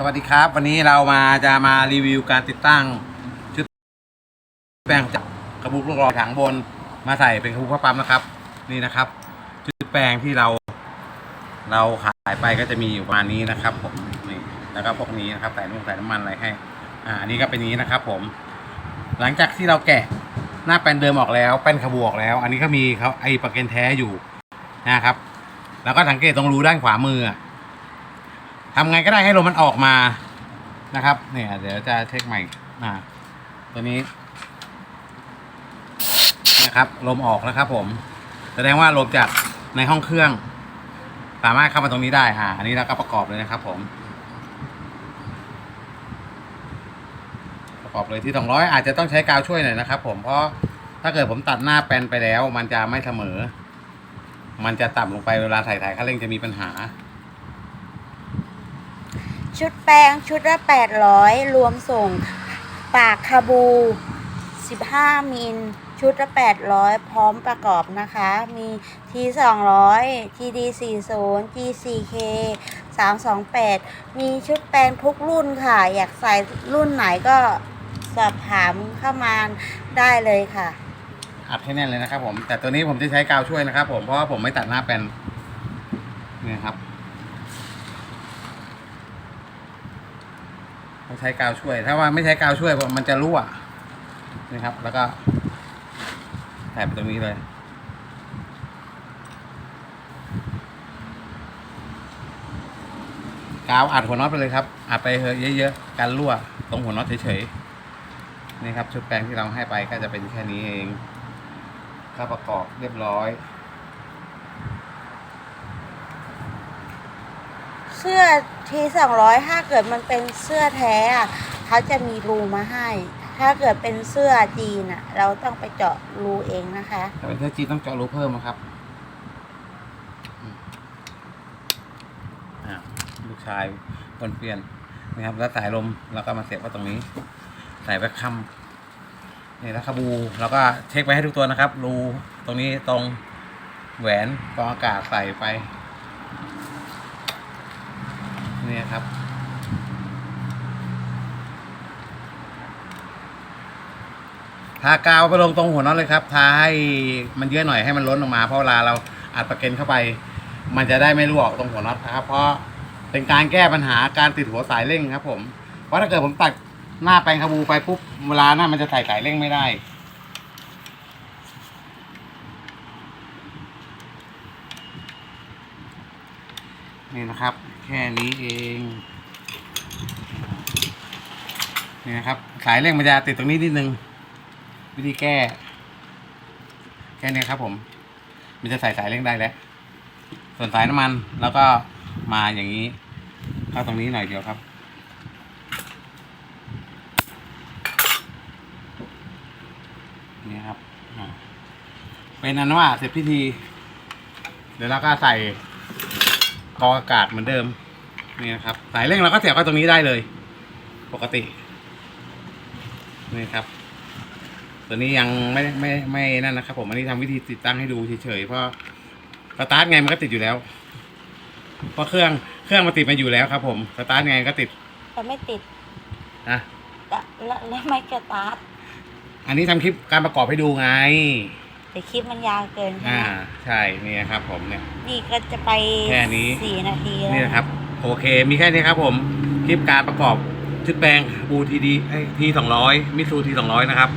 สวัสดีครับ วันนี้เรามาจะมารีวิวการติดตั้ง ชุดแปลงจากกระบุกลูกรอถังบน มาใส่เป็นกระบุกผ้าปั๊มนะครับ นี่นะครับ ชุดแปลงที่เรา เราขายไปก็จะมีอยู่ประมาณนี้นะครับ ผมนี่แล้วก็พวกนี้นะครับใส่นุ่งใส่น้ำมันอะไรให้ อ่านี้ก็เป็นนี้นะครับ ผม หลังจากที่เราแกะหน้าแป้นเดิมออกแล้วแป้นขบวออกแล้ว อันนี้ก็มีเขาไอ้ปากเกนแท้อยู่นะครับ แล้วก็สังเกตตรงรูด้านขวามือ ทำไงก็ได้ให้ลมมันออกมานะครับ เนี่ย เดี๋ยวจะเช็คใหม่อ่าตัวนี้ นะครับ ลมออกแล้วครับผม แสดงว่าลมจากในห้องเครื่อง สามารถเข้ามาตรงนี้ได้อ่าอันนี้เราก็ประกอบเลยนะครับ ผม ประกอบเลยที่สองร้อยอาจจะต้องใช้กาวช่วยหน่อยนะครับ ผมเพราะถ้าเกิดผมตัดหน้าแปนไปแล้ว มันจะไม่เสมอ มันจะต่ำลงไปเวลาถ่ายถ่ายคันเร่งจะมีปัญหา ชุดแป้งชุดละ800รวมส่ง ปากคาบู15มิลชุดละ800พร้อมประกอบนะคะ มี T 200 TD 40 G 4K 328มีชุดแปลงทุกรุ่นค่ะ อยากใส่รุ่นไหนก็สอบถามเข้ามาได้เลยค่ะ อัดให้แน่นเลยนะครับผม แต่ตัวนี้ผมจะใช้กาวช่วยนะครับผม เพราะว่าผมไม่ตัดหน้าแปลนเนี่ยครับ ต้องใช้กาวช่วย ถ้าว่าไม่ใช้กาวช่วยมันจะรั่วนี่ครับ แล้วก็แถบตรงนี้เลย กาวอัดหัวน็อตไปเลยครับ อัดไปเถอะเยอะๆกันรั่วตรงหัวน็อตเฉยๆนี่ครับชุดแปลงที่เราให้ไปก็จะเป็นแค่นี้เองก็ประกอบเรียบร้อย เสื้อ T 200ถ้าเกิดมันเป็นเสื้อแท้อะเขาจะมีรูมาให้ ถ้าเกิดเป็นเสื้อจีนอะเราต้องไปเจาะรูเองนะคะ แต่เป็นเสื้อจีนต้องเจาะรูเพิ่มนะครับอืมอ่าลูกชายคนเปลี่ยนนะครับ แล้วสายลมเราก็มาเสียบไว้ตรงนี้ใส่แบ็คคัมนี่แล้วคาบูเราก็เช็คไปให้ทุกตัวนะครับ รูตรงนี้ตรงแหวนกองอากาศใส่ไป นี่ครับ ทากาวไปลงตรงหัวน็อตเลยครับ ทาให้มันเยอะหน่อยให้มันล้นออกมาเพราะเวลาเราอัดประเก็นเข้าไป มันจะได้ไม่รั่วออกตรงหัวน็อตนะครับ เพราะเป็นการแก้ปัญหาการติดหัวสายเร่งครับ ผม เพราะถ้าเกิดผมตัดหน้าแปลงคาบูไปปุ๊บเวลาหน้ามันจะใส่สายเร่งไม่ได้ นี่นะครับ แค่นี้เอง นี่นะครับ สายเร่งมันจะติดตรงนี้นิดนึง วิธีแก้ แค่นี้ครับผม มันจะใส่สายเร่งได้แล้ว ส่วนสายน้ำมันแล้วก็มาอย่างนี้ เข้าตรงนี้หน่อยเดียวครับนี่ครับเป็นอันว่าเสร็จพิธี เดี๋ยวเราก็ใส่ กรองอากาศเหมือนเดิมนี่นะครับสายเร่งเราก็เสียบเข้าตรงนี้ได้เลย ปกตินี่ครับ ตัวนี้ยังไม่ไม่ไม่นั่นนะครับ ผมอันนี้ทำวิธีติดตั้งให้ดูเฉยๆเพราะสตาร์ทไงมันก็ติดอยู่แล้วเพราะเครื่องเครื่องมันติดมาอยู่แล้วครับ ผมสตาร์ทไงก็ติดแต่ไม่ติดนะและและและไม่กระตาร์ทอันนี้ทำคลิปการประกอบให้ดูไง แต่คลิปมันยาวเกินใช่อ่า ไหมใช่นี่ครับ ผมเนี่ย นี่ก็จะไปแค่นี้ สี่นาทีแล้วนี่นะครับ โอเค มีแค่นี้ครับผม คลิปการประกอบชุดแปลงบูทีดีทีสองร้อยมิซูทีสองร้อยนะครับ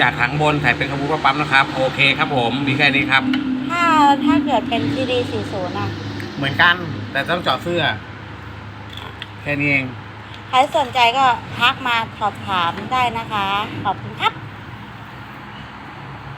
จากถังบนใส่เป็นขบูปั๊มนะครับ โอเคครับผม มีแค่นี้ครับ ถ้าถ้าเกิดเป็นทีดีสี่ศูนย์อะเหมือนกัน แต่ต้องเจาะเสื้อ แค่นี้เอง ใครสนใจก็ทักมาสอบถามได้นะคะ ขอบคุณครับ